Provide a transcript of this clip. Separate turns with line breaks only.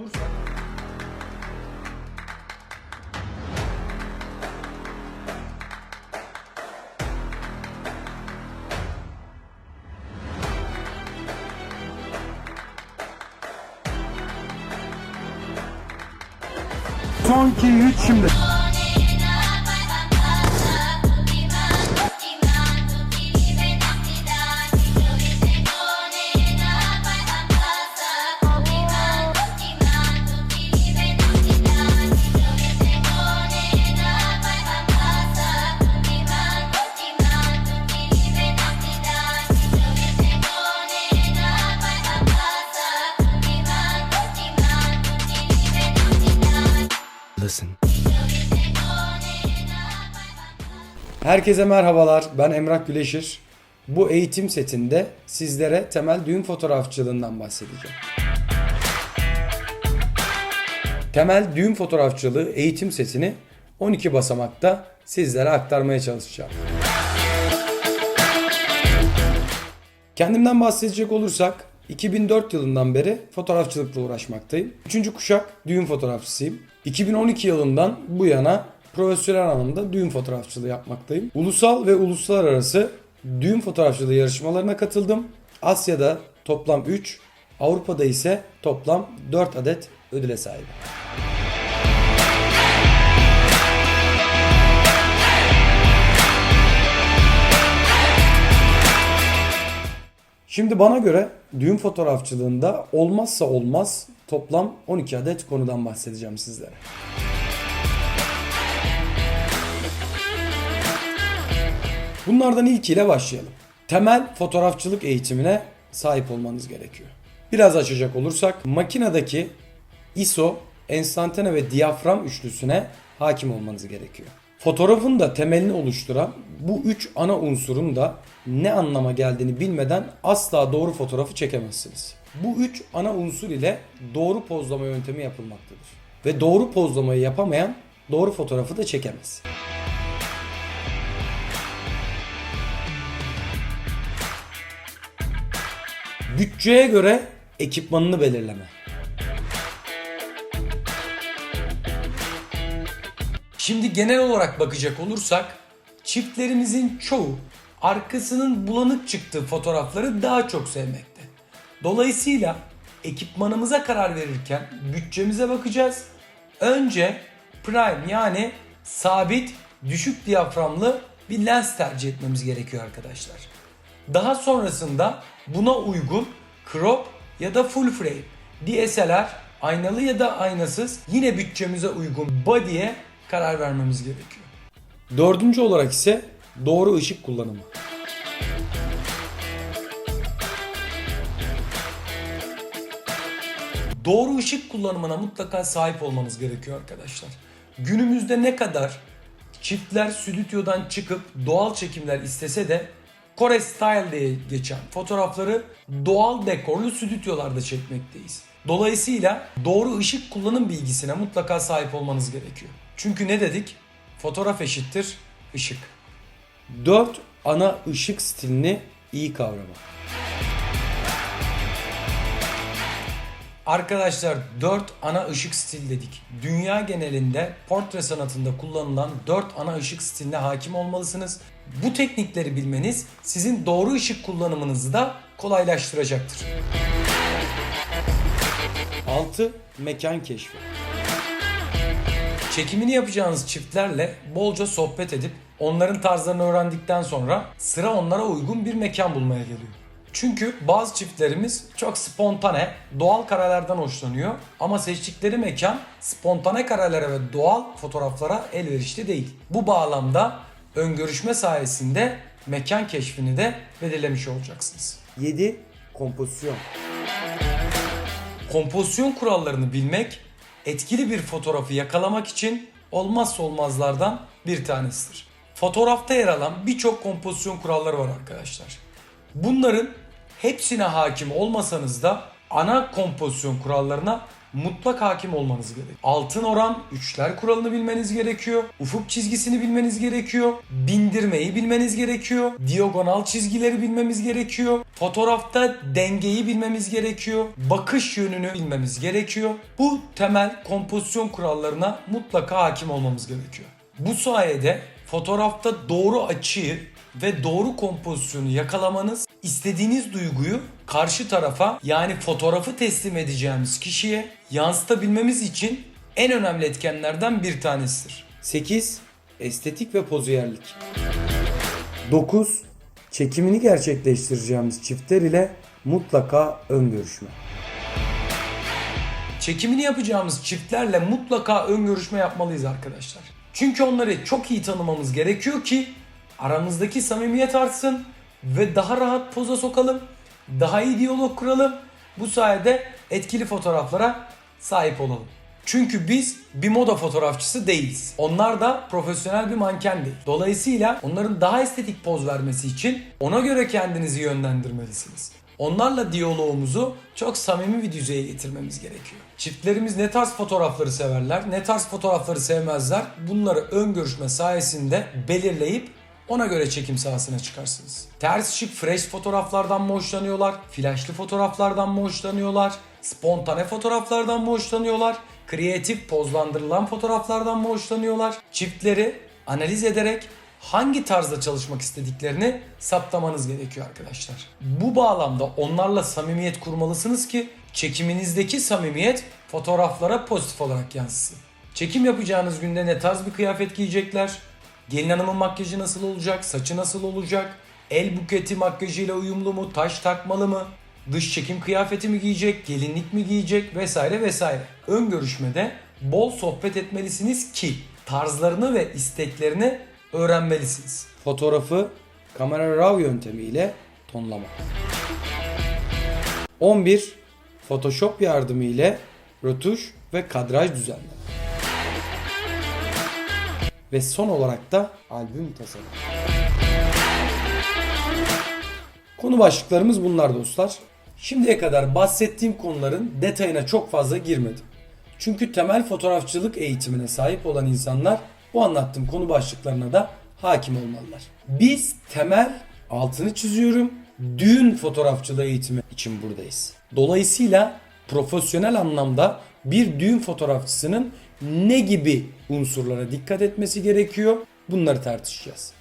olursak Son 2 3 şimdi.
Listen.
Herkese merhabalar. Ben Emrah Güleşir. Bu eğitim setinde sizlere temel düğün fotoğrafçılığından bahsedeceğim. Temel düğün fotoğrafçılığı eğitim setini 12 basamakta sizlere aktarmaya çalışacağım. Kendimden bahsedecek olursak 2004 yılından beri fotoğrafçılıkla uğraşmaktayım. Üçüncü kuşak düğün fotoğrafçısıyım. 2012 yılından bu yana profesyonel anlamda düğün fotoğrafçılığı yapmaktayım. Ulusal ve uluslararası düğün fotoğrafçılığı yarışmalarına katıldım. Asya'da toplam 3, Avrupa'da ise toplam 4 adet ödüle sahibim. Şimdi bana göre düğün fotoğrafçılığında olmazsa olmaz toplam 12 adet konudan bahsedeceğim sizlere. Bunlardan ilkiyle başlayalım. Temel fotoğrafçılık eğitimine sahip olmanız gerekiyor. Biraz açacak olursak makinedeki ISO, enstantane ve diyafram üçlüsüne hakim olmanız gerekiyor. Fotoğrafın da temelini oluşturan bu üç ana unsurun da ne anlama geldiğini bilmeden asla doğru fotoğrafı çekemezsiniz. Bu üç ana unsur ile doğru pozlama yöntemi yapılmaktadır. Ve doğru pozlamayı yapamayan doğru fotoğrafı da çekemez. Bütçeye göre ekipmanını belirleme. Şimdi genel olarak bakacak olursak çiftlerimizin çoğu arkasının bulanık çıktığı fotoğrafları daha çok sevmekte. Dolayısıyla ekipmanımıza karar verirken bütçemize bakacağız. Önce prime yani sabit düşük diyaframlı bir lens tercih etmemiz gerekiyor arkadaşlar. Daha sonrasında buna uygun crop ya da full frame DSLR aynalı ya da aynasız yine bütçemize uygun body'ye karar vermemiz gerekiyor. Dördüncü olarak ise doğru ışık kullanımı. Doğru ışık kullanımına mutlaka sahip olmanız gerekiyor arkadaşlar. Günümüzde ne kadar çiftler stüdyodan çıkıp doğal çekimler istese de Kore Style diye geçen fotoğrafları doğal dekorlu stüdyolarda çekmekteyiz. Dolayısıyla doğru ışık kullanım bilgisine mutlaka sahip olmanız gerekiyor. Çünkü ne dedik? Fotoğraf eşittir ışık. 4 ana ışık stilini iyi kavrama. Arkadaşlar 4 ana ışık stil dedik. Dünya genelinde portre sanatında kullanılan 4 ana ışık stiline hakim olmalısınız. Bu teknikleri bilmeniz sizin doğru ışık kullanımınızı da kolaylaştıracaktır. 6. Mekan keşfi. Çekimini yapacağınız çiftlerle bolca sohbet edip onların tarzlarını öğrendikten sonra sıra onlara uygun bir mekan bulmaya geliyor. Çünkü bazı çiftlerimiz çok spontane, doğal karelerden hoşlanıyor ama seçtikleri mekan spontane karelere ve doğal fotoğraflara elverişli değil. Bu bağlamda öngörüşme sayesinde mekan keşfini de belirlemiş olacaksınız.
7. Kompozisyon.
Kompozisyon kurallarını bilmek etkili bir fotoğrafı yakalamak için olmazsa olmazlardan bir tanesidir. Fotoğrafta yer alan birçok kompozisyon kuralları var arkadaşlar. Bunların hepsine hakim olmasanız da ana kompozisyon kurallarına mutlak hakim olmanız gerekiyor. Altın oran, üçler kuralını bilmeniz gerekiyor. Ufuk çizgisini bilmeniz gerekiyor. Bindirmeyi bilmeniz gerekiyor. Diagonal çizgileri bilmemiz gerekiyor. Fotoğrafta dengeyi bilmemiz gerekiyor. Bakış yönünü bilmemiz gerekiyor. Bu temel kompozisyon kurallarına mutlaka hakim olmamız gerekiyor. Bu sayede fotoğrafta doğru açıyı ve doğru kompozisyonu yakalamanız istediğiniz duyguyu karşı tarafa yani fotoğrafı teslim edeceğimiz kişiye yansıtabilmemiz için en önemli etkenlerden bir tanesidir.
8. Estetik ve poziyerlik. 9. Çekimini gerçekleştireceğimiz çiftler ile mutlaka ön görüşme.
Çekimini yapacağımız çiftlerle mutlaka ön görüşme yapmalıyız arkadaşlar. Çünkü onları çok iyi tanımamız gerekiyor ki aramızdaki samimiyet artsın ve daha rahat poza sokalım, daha iyi diyalog kuralım. Bu sayede etkili fotoğraflara sahip olalım. Çünkü biz bir moda fotoğrafçısı değiliz. Onlar da profesyonel bir manken değil. Dolayısıyla onların daha estetik poz vermesi için ona göre kendinizi yönlendirmelisiniz. Onlarla diyalogumuzu çok samimi bir düzeye getirmemiz gerekiyor. Çiftlerimiz ne tarz fotoğrafları severler, ne tarz fotoğrafları sevmezler. Bunları ön görüşme sayesinde belirleyip ona göre çekim sahasına çıkarsınız. Ters şık fresh fotoğraflardan mı hoşlanıyorlar? Flashlı fotoğraflardan mı hoşlanıyorlar? Spontane fotoğraflardan mı hoşlanıyorlar? Kreatif pozlandırılan fotoğraflardan mı hoşlanıyorlar? Çiftleri analiz ederek hangi tarzda çalışmak istediklerini saptamanız gerekiyor arkadaşlar. Bu bağlamda onlarla samimiyet kurmalısınız ki çekiminizdeki samimiyet fotoğraflara pozitif olarak yansısın. Çekim yapacağınız günde ne tarz bir kıyafet giyecekler? Gelin hanımın makyajı nasıl olacak? Saçı nasıl olacak? El buketi makyajıyla uyumlu mu? Taş takmalı mı? Dış çekim kıyafeti mi giyecek? Gelinlik mi giyecek? Vesaire vesaire. Ön görüşmede bol sohbet etmelisiniz ki tarzlarını ve isteklerini öğrenmelisiniz.
Fotoğrafı kamera RAW yöntemiyle tonlama. 11. Photoshop yardımı ile rötuş ve kadraj düzenleme. Ve son olarak da albüm tasarımı. Konu başlıklarımız bunlar dostlar. Şimdiye kadar bahsettiğim konuların detayına çok fazla girmedim. Çünkü temel fotoğrafçılık eğitimine sahip olan insanlar bu anlattığım konu başlıklarına da hakim olmalılar. Biz temel altını çiziyorum düğün fotoğrafçılığı eğitimi için buradayız. Dolayısıyla profesyonel anlamda bir düğün fotoğrafçısının ne gibi unsurlara dikkat etmesi gerekiyor bunları tartışacağız.